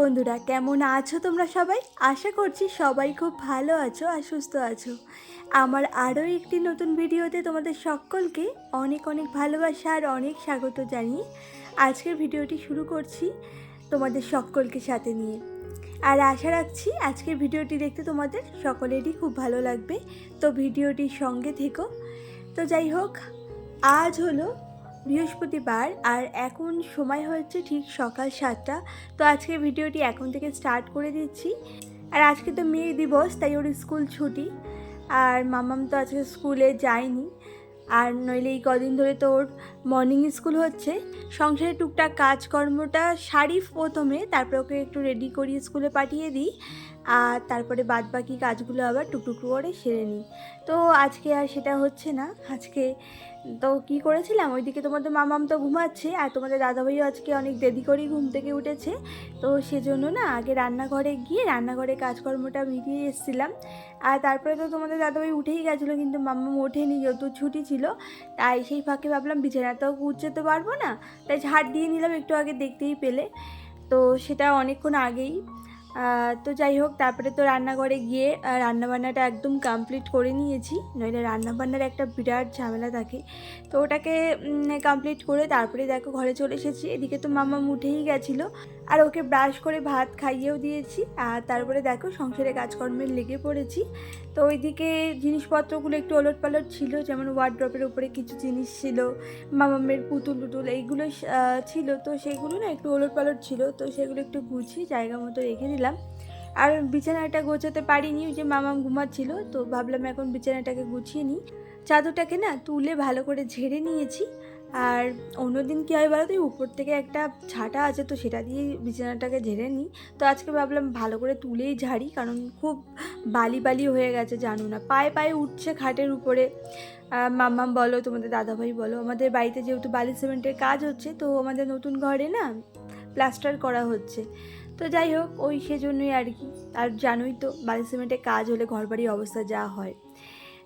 বন্ধুরা, কেমন আছো তোমরা সবাই? আশা করছি সবাই খুব ভালো আছো আর সুস্থ আছো। আমার আরও একটি নতুন ভিডিওতে তোমাদের সকলকে অনেক অনেক ভালোবাসা আর অনেক স্বাগত জানিয়ে আজকের ভিডিওটি শুরু করছি তোমাদের সকলকে সাথে নিয়ে। আর আশা রাখছি আজকের ভিডিওটি দেখতে তোমাদের সকলেরই খুব ভালো লাগবে। তো ভিডিওটির সঙ্গে থেকো। তো যাই হোক, আজ হলো বৃহস্পতিবার আর এখন সময় হচ্ছে ঠিক সকাল সাতটা। তো আজকে ভিডিওটি এখন থেকে স্টার্ট করে দিচ্ছি। আর আজকে তো মেয়ে দিবস, তাই ওর স্কুল ছুটি। আর মামাম তো আজকে স্কুলে যায়নি। আর নইলে এই কদিন ধরে তো ওর মর্নিং স্কুল হচ্ছে। সংসারে টুকটাক কাজকর্মটা সারি প্রথমে, তারপরে ওকে একটু রেডি করিয়ে স্কুলে পাঠিয়ে দিই। আর তারপরে বাদ বাকি কাজগুলো আবার টুকটুক করে সেরে নিই। তো আজকে আর সেটা হচ্ছে না। আজকে তো কি করেছিলাম? ওইদিকে তোমাদের মামাম তো ঘুমাচ্ছে আর তোমাদের দাদাভাইও আজকে অনেক দেরি করেই ঘুম থেকে উঠেছে। তো সেজন্য না আগে রান্নাঘরে গিয়ে রান্নাঘরে কাজকর্মটা মিটিয়ে এসেছিলাম। আর তারপরে তো তোমাদের দাদাভাই উঠেই গেছিল কিন্তু মাম্মাম ওঠেনি যেহেতু ছুটি ছিল। তাই সেই ফাঁকে ভাবলাম বিছানা গুছতে পারব না। তাই ঝাড় দিয়ে নিলাম একটু আগে দেখতেই পেলে। তো সেটা অনেকক্ষণ আগেই। তো যাই হোক, তারপরে তো রান্নাঘরে গিয়ে রান্নাবান্নাটা একদম কমপ্লিট করে নিয়েছি। নইলে রান্নাবান্নার একটা বিরাট ঝামেলা থাকে। তো ওটাকে কমপ্লিট করে তারপরে দেখো ঘরে চলে এসেছি। এদিকে তো মামা উঠেই গেছিল। আর ওকে ব্রাশ করে ভাত খাইয়েও দিয়েছি। আর তারপরে দেখো সংসারে কাজকর্মে লেগে পড়েছি। তো ওইদিকে জিনিসপত্রগুলো একটু ওলট পালট ছিল, যেমন ওয়ার্ড্রপের উপরে কিছু জিনিস ছিল মামামের পুতুল টুতুল এইগুলো ছিল। তো সেইগুলো না একটু ওলট পালট ছিল, তো সেগুলো একটু গুছিয়ে জায়গা মতো রেখে দিলাম। আর বিছানাটা গোছাতে পারিনি যে মামাম ঘুমাচ্ছিল, তো ভাবলাম এখন বিছানাটাকে গুছিয়ে নিই। চাদরটাকে না তুলে ভালো করে ঝেড়ে নিয়েছি। আর অন্যদিন কী হয় বলো তো উপর থেকে একটা ছাটা আছে তো সেটা দিয়ে বিছানাটাকে ঝেড়ে নিই। তো আজকে ভাবলাম ভালো করে তুলেই ঝাড়ি, কারণ খুব বালি বালি হয়ে গেছে, জানো না। পায়ে পায়ে উঠছে খাটের উপরে। মাম্মাম বলো, তোমাদের দাদাভাই বলো, আমাদের বাড়িতে যেহেতু বালি সিমেন্টের কাজ হচ্ছে, তো আমাদের নতুন ঘরে না প্লাস্টার করা হচ্ছে। তো যাই হোক, ওই সেজন্যই আর কি। আর জানোই তো, বালি সিমেন্টের কাজ হলে ঘরবাড়ির অবস্থা যা হয়।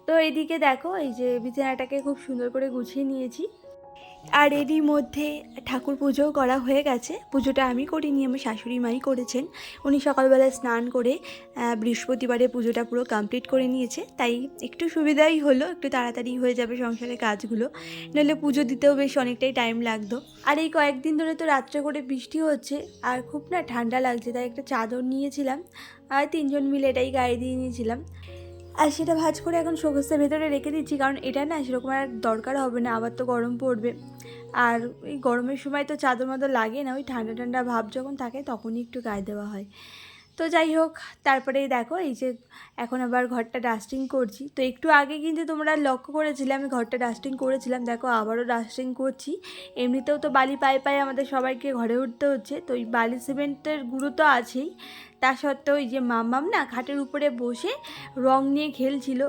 তো এদিকে দেখো, এই যে বিছানাটাকে খুব সুন্দর করে গুছিয়ে নিয়েছি। আর এরই মধ্যে ঠাকুর পুজোও করা হয়ে গেছে। পুজোটা আমি করিনি, আমার শাশুড়ি মাই করেছেন। উনি সকালবেলা স্নান করে বৃহস্পতিবারে পুজোটা পুরো কমপ্লিট করে নিয়েছে। তাই একটু সুবিধাই হলো, একটু তাড়াতাড়ি হয়ে যাবে সংসারের কাজগুলো। নইলে পুজো দিতেও বেশ অনেকটাই টাইম লাগতো। আর এই কয়েকদিন ধরে তো রাত্রে করে বৃষ্টি হচ্ছে, আর খুব না ঠান্ডা লাগছে, তাই একটা চাদর নিয়েছিলাম। আর তিনজন মিলে এটাই গায়ে দিয়ে নিয়েছিলাম। আর সেটা ভাজ করে এখন শোকসের ভেতরে রেখে দিচ্ছি, কারণ এটা না সেরকম আর দরকার হবে না, আবার তো গরম পড়বে। আর এই গরমের সময় তো চাদর মতো লাগে না, ওই ঠান্ডা ঠান্ডা ভাব যখন থাকে তখনই একটু গায়ে দেওয়া হয়। তো যাই হোক তারপরে দেখো এই যে এখন আবার ঘরটা ডাস্টিং করছি। তো একটু আগে কিন্তু তোমরা লক্ষ্য করেছিলে, আমি ঘরটা ডাস্টিং করেছিলাম। দেখো আবারও ডাস্টিং করছি। এমনিতেও তো বালি পায়ে পায়ে আমাদের সবাইকে ঘরে উঠতে হচ্ছে, তো ওই বালি সিমেন্টের গুঁড়ো তো আছেই। তা সত্ত্বেও এই যে মাম্মাম না খাটের উপরে বসে রং নিয়ে খেলছিল,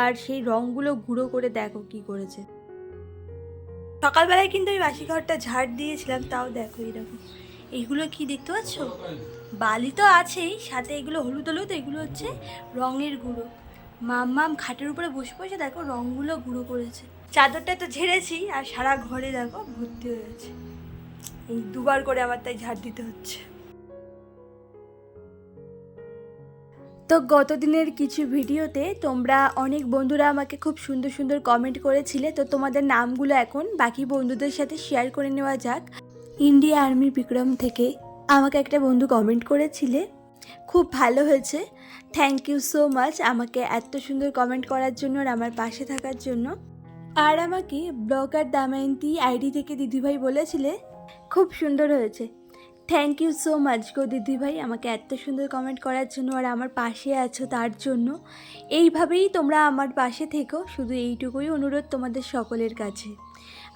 আর সেই রঙগুলো গুঁড়ো করে দেখো কি করেছে। সকালবেলায় কিন্তু ওই বাসি ঘরটা ঝাড় দিয়েছিলাম, তাও দেখো এরকম। এইগুলো কি দেখতে পাচ্ছ? বালি তো আছেই, সাথে এগুলো হলুদ হলুদ, এগুলো হচ্ছে রঙের গুঁড়ো। মাম মাম খাটের উপরে বসে বসে দেখো রঙগুলো গুঁড়ো করেছে। চাদরটা তো ঝেড়েছি আর সারা ঘরে দেখো ভর্তি হয়েছে এই দুবার করে আমার তাই ঝাড় দিতে হচ্ছে। তো গত দিনের কিছু ভিডিওতে তোমরা অনেক বন্ধুরা আমাকে খুব সুন্দর সুন্দর কমেন্ট করেছিলে, তো তোমাদের নামগুলো এখন বাকি বন্ধুদের সাথে শেয়ার করে নেওয়া যাক। ইন্ডিয়া আর্মি বিক্রম থেকে। আমাকে একটা বন্ধু কমেন্ট করেছিলে। খুব ভালো হয়েছে। থ্যাংক ইউ সো মাচ আমাকে এত সুন্দর কমেন্ট করার জন্য আর আমার পাশে থাকার জন্য। আর আমাকে ব্লগার দামায়ন্তী আইডি থেকে দিদিভাই বলেছিলে, খুব সুন্দর হয়েছে। থ্যাংক ইউ সো মাচ গো দিদিভাই, আমাকে এত সুন্দর কমেন্ট করার জন্য আর আমার পাশে আছো তার জন্য। এইভাবেই তোমরা আমার পাশে থেকো, শুধু এইটুকুই অনুরোধ তোমাদের সকলের কাছে।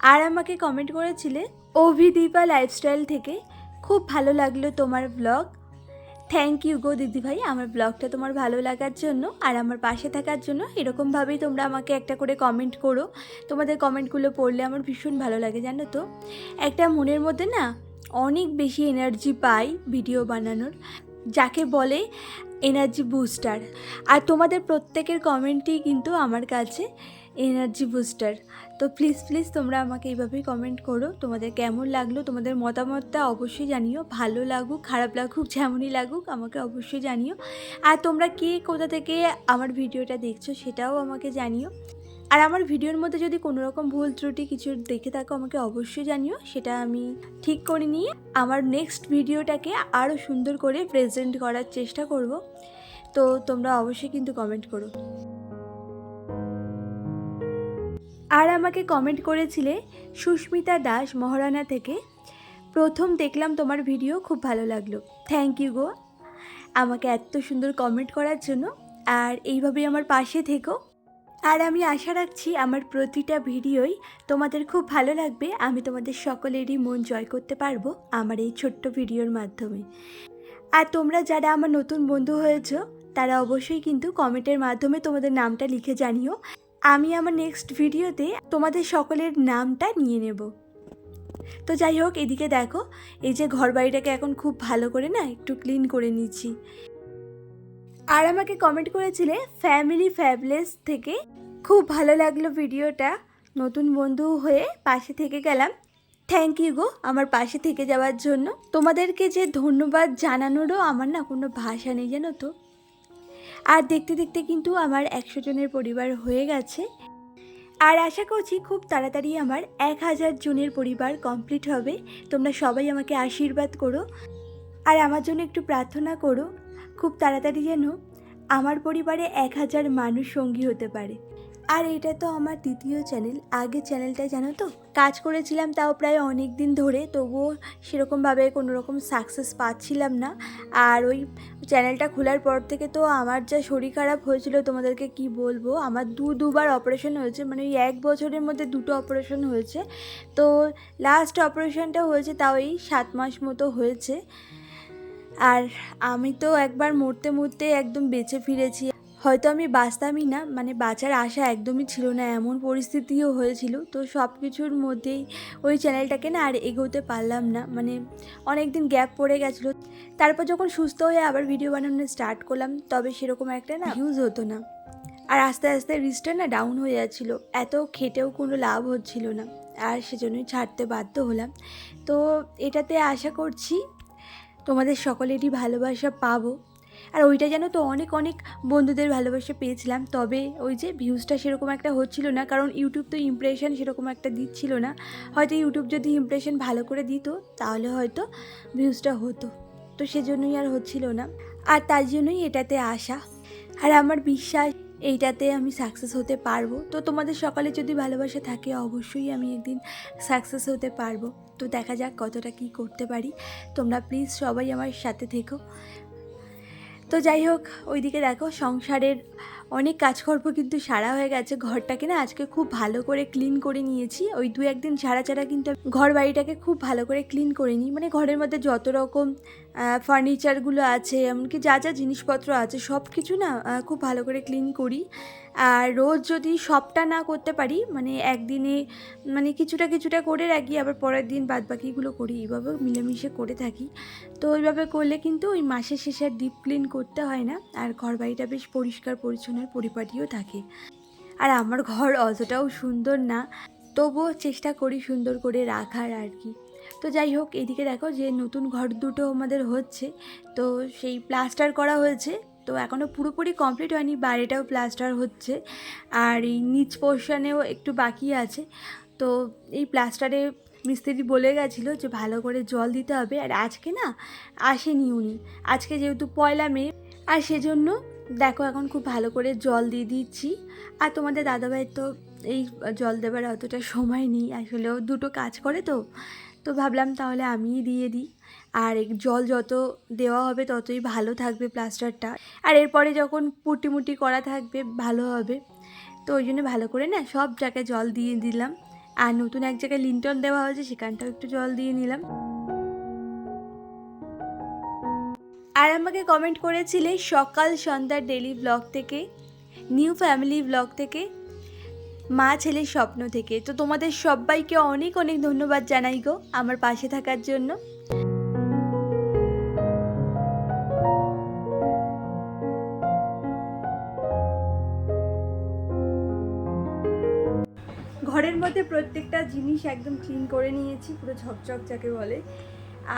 আর আমাকে কমেন্ট করেছিলে, অভিদীপা লাইফস্টাইল থেকে খুব ভালো লাগল তোমার ব্লগ থ্যাংক ইউ গো দিদিভাই, আমার ব্লগটা তোমার ভালো লাগার জন্য আর আমার পাশে থাকার জন্য এরকমভাবেই তোমরা আমাকে একটা করে কমেন্ট করো। তোমাদের কমেন্টগুলো পড়লে আমার ভীষণ ভালো লাগে, জানো তো? একটা মনের মধ্যে না অনেক বেশি এনার্জি পাই ভিডিও বানানোর, যাকে বলে এনার্জি বুস্টার আর তোমাদের প্রত্যেকের কমেন্টই কিন্তু আমার কাছে এনার্জি বুস্টার তো প্লিজ প্লিজ তোমরা আমাকে এইভাবেই কমেন্ট করো। তোমাদের কেমন লাগল? তোমাদের মতামতটা অবশ্যই জানিও। ভালো লাগুক, খারাপ লাগুক, যেমনই লাগুক, আমাকে অবশ্যই জানিও। আর তোমরা কে কোথা থেকে আমার ভিডিওটা দেখছ সেটাও আমাকে জানিও। আর আমার ভিডিওর মধ্যে যদি কোনো রকম ভুল ত্রুটি কিছু দেখে থাকো, আমাকে অবশ্যই জানিও। সেটা আমি ঠিক করে নিয়ে আমার নেক্সট ভিডিওটাকে আরও সুন্দর করে প্রেজেন্ট করার চেষ্টা করব। তো তোমরা অবশ্যই কিন্তু কমেন্ট করো। আর আমাকে কমেন্ট করেছিলে সুস্মিতা দাস মহারানা থেকে। প্রথম দেখলাম তোমার ভিডিও খুব ভালো লাগল। থ্যাংক ইউ গো। আমাকে এত সুন্দর কমেন্ট করার জন্য। আর এইভাবেই আমার পাশে থেকো। আর আমি আশা রাখছি আমার প্রতিটা ভিডিওই তোমাদের খুব ভালো লাগবে। আমি তোমাদের সকলেরই মন জয় করতে পারব আমার এই ছোট্ট ভিডিওর মাধ্যমে। আর তোমরা যারা আমার নতুন বন্ধু হয়েছো, তারা অবশ্যই কিন্তু কমেন্টের মাধ্যমে তোমাদের নামটা লিখে জানিও। আমি আমার নেক্সট ভিডিওতে তোমাদের সকলের নামটা নিয়ে নেব। তো যাই হোক, এদিকে দেখো, এই যে ঘর বাড়িটাকে এখন খুব ভালো করে না একটু ক্লিন করে নিচ্ছি। আর আমাকে কমেন্ট করেছিলে ফ্যামিলি ফ্যাবলেস থেকে। খুব ভালো লাগল ভিডিওটা নতুন বন্ধু হয়ে পাশে থেকে গেলাম। থ্যাংক ইউ গো, আমার পাশে থেকে যাওয়ার জন্য। তোমাদেরকে যে ধন্যবাদ জানানোরও আমার না কোনো ভাষা নেই, জানো তো? আর দেখতে দেখতে কিন্তু আমার একশো জনের পরিবার হয়ে গেছে। আর আশা করছি খুব তাড়াতাড়ি আমার এক হাজার জনের পরিবার কমপ্লিট হবে। তোমরা সবাই আমাকে আশীর্বাদ করো। আর আমার জন্য একটু প্রার্থনা করো, খুব তাড়াতাড়ি যেন আমার পরিবারে এক হাজার মানুষ সঙ্গী হতে পারে। আর এটা তো আমার দ্বিতীয় চ্যানেল। আগে চ্যানেলটা জানো তো, কাজ করেছিলাম তাও প্রায় অনেক দিন ধরে, তবুও সেরকমভাবে কোনো রকম সাকসেস পাচ্ছিলাম না। আর ওই চ্যানেলটা খোলার পর থেকে তো আমার যা শরীর খারাপ হয়েছিল, তোমাদেরকে কি বলব? আমার দু দুবার অপারেশন হয়েছে মানে ওই এক বছরের মধ্যে দুটো অপারেশন হয়েছে। তো লাস্ট অপারেশনটা হয়েছে তাও এই সাত মাস মতো হয়েছে। আর আমি তো একবার মরতে মরতে একদম বেঁচে ফিরেছি। হয়তো আমি বাঁচতামই না মানে বাঁচার আশা একদমই ছিল না, এমন পরিস্থিতিও হয়েছিল। তো সব কিছুর মধ্যেই ওই চ্যানেলটাকে না আর এগোতে পারলাম না মানে অনেক দিন গ্যাপ পড়ে গেছিল। তারপর যখন সুস্থ হয়ে আবার ভিডিও বানানো স্টার্ট করলাম, তবে সেরকম একটা না ভিউজ হতো না। আর আস্তে আস্তে রিচটা না ডাউন হয়ে যাচ্ছিল, এত খেটেও কোনো লাভ হচ্ছিল না, আর সেজন্যই ছাড়তে বাধ্য হলাম। তো এটাতে আশা করছি তোমাদের সকলেরই ভালোবাসা পাবো। আর ওইটা যেন তো অনেক অনেক বন্ধুদের ভালোবাসা পেয়েছিলাম। তবে ওই যে ভিউজটা সেরকম একটা হচ্ছিল না, কারণ ইউটিউব তো ইমপ্রেশন সেরকম একটা দিচ্ছিল না। হয়তো ইউটিউব যদি ইমপ্রেশন ভালো করে দিত, তাহলে হয়তো ভিউজটা হতো। তো সেজন্যই আর হচ্ছিল না। আর তার জন্যই এটাতে আসা। আর আমার বিশ্বাস, এইটাতে আমি সাকসেস হতে পারব। তো তোমাদের সকালে যদি ভালোবাসা থাকে, অবশ্যই আমি একদিন সাকসেস হতে পারব। তো দেখা যাক কতটা কি করতে পারি। তোমরা প্লিজ সবাই আমার সাথে থেকো। তো যাই হোক, ওইদিকে দেখো সংসারের অনেক কাজকর্ম কিন্তু সারা হয়ে গেছে। ঘরটাকে না আজকে খুব ভালো করে ক্লিন করে নিয়েছি। ওই দু একদিন ছাড়া ছাড়া কিন্তু ঘর বাড়িটাকে খুব ভালো করে ক্লিন করে নিই মানে ঘরের মধ্যে যত রকম ফার্নিচারগুলো আছে, এমনকি যা যা জিনিসপত্র আছে সব কিছু না খুব ভালো করে ক্লিন করি। আর রোজ যদি সবটা না করতে পারি মানে একদিনে মানে কিছুটা কিছুটা করে রাখি, আবার পরের দিন বাদ বাকিগুলো করি এইভাবে মিলেমিশে করে থাকি। তো ওইভাবে করলে কিন্তু ওই মাসের শেষে ডিপ ক্লিন করতে হয় না, আর ঘর বাড়িটা বেশ পরিষ্কার পরিচ্ছন্ন পরিপাটিও থাকে। আর আমার ঘর অতটাও সুন্দর না, তবুও চেষ্টা করি সুন্দর করে রাখার আর কি। তো যাই হোক, এদিকে দেখো যে নতুন ঘর দুটো আমাদের হচ্ছে। তো সেই প্লাস্টার করা হয়েছে। তো এখনও পুরোপুরি কমপ্লিট হয়নি, বাইরেটাও প্লাস্টার হচ্ছে। আর এই নিচ পোর্শনেও একটু বাকি আছে। তো এই প্লাস্টারে মিস্ত্রি বলে গেছিল যে ভালো করে জল দিতে হবে। আর আজকে না আসেনি উনি। আজকে যেহেতু পয়লা মে, আর সেজন্য দেখো এখন খুব ভালো করে জল দিয়ে দিচ্ছি। আর তোমাদের দাদাভাই তো এই জল দেবার অতটা সময় নেই। আসলে ও দুটো কাজ করে তো। তো ভাবলাম তাহলে আমিই দিয়ে দিই। আর জল যত দেওয়া হবে ততই ভালো থাকবে প্লাস্টারটা। আর এরপরে যখন পুটিমুটি করা থাকবে ভালো হবে। তো ওই জন্য ভালো করে না সব জায়গায় জল দিয়ে দিলাম। আর নতুন এক জায়গায় লিন্টন দেওয়া হয়েছে সেখানটাও একটু জল দিয়ে নিলাম। আর আমাকে কমেন্ট করেছিলে সকাল সন্ধ্যার ডেলি ব্লগ থেকে নিউ ফ্যামিলি ব্লগ থেকে মা ছেলের স্বপ্ন থেকে। তো তোমাদের সবাইকে অনেক অনেক ধন্যবাদ জানাই গো আমার পাশে থাকার জন্য। ঘরের মধ্যে প্রত্যেকটা জিনিস একদম ক্লিন করে নিয়েছি, পুরো ঝকঝক যাকে বলে।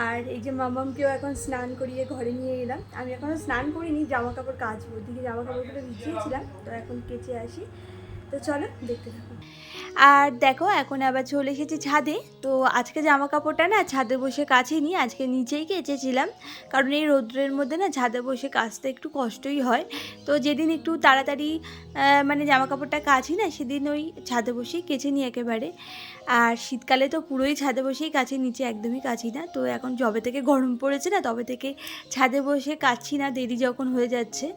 আর এই যে মামামকেও এখন স্নান করিয়ে ঘরে নিয়ে এলাম। আমি এখনও স্নান করিনি জামা কাপড় কাচবো। ওদিকে জামা কাপড়গুলো ভিজিয়েছিলাম, তো এখন কেচে আসি। তো চলো দেখতে থাকো। আর দেখো, এখন আবার চলে এসেছি ছাদে। তো আজকে জামা কাপড়টা না ছাদে বসে কাচিনি, আজকে নিচেই কেচেছিলাম। কারণ এই রৌদ্রের মধ্যে না ছাদে বসে কাচতে একটু কষ্টই হয়। তো যেদিন একটু তাড়াতাড়ি মানে জামা কাপড়টা কাচি না, সেদিন ওই ছাদে বসেই কেচে নিই একেবারে। আর শীতকালে তো পুরোই ছাদে বসেই কাছে নিচে একদমই কাচি না। তো এখন যবে থেকে গরম পড়েছে না, তবে থেকে ছাদে বসে কাচ্ছি না, দেরি যখন হয়ে যাচ্ছে।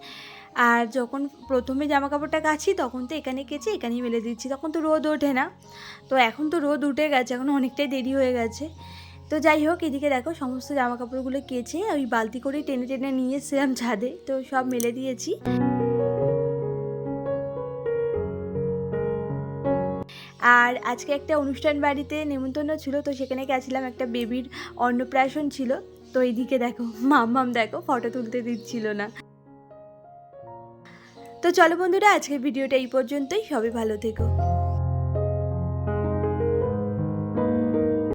আর যখন প্রথমে জামা কাপড়টা কাছি তখন তো এখানে কেচে এখানেই মেলে দিচ্ছি। তখন তো রোদ ওঠে না। তো এখন তো রোদ উঠে গেছে, এখন অনেকটাই দেরি হয়ে গেছে। তো যাই হোক, এদিকে দেখো সমস্ত জামা কাপড়গুলো কেচে ওই বালতি করে টেনে টেনে নিয়ে এসেছিলাম ছাদে। তো সব মেলে দিয়েছি। আর আজকে একটা অনুষ্ঠান বাড়িতে নেমন্তন্ন ছিল, তো সেখানে গেছিলাম একটা বেবির অন্নপ্রাশন ছিল। তো এইদিকে দেখো, মাম্মাম দেখো ফটো তুলতে দিচ্ছিল না। তো চলো বন্ধুরা আজকের ভিডিওটা এই পর্যন্তই। সবাই ভালো থেকো।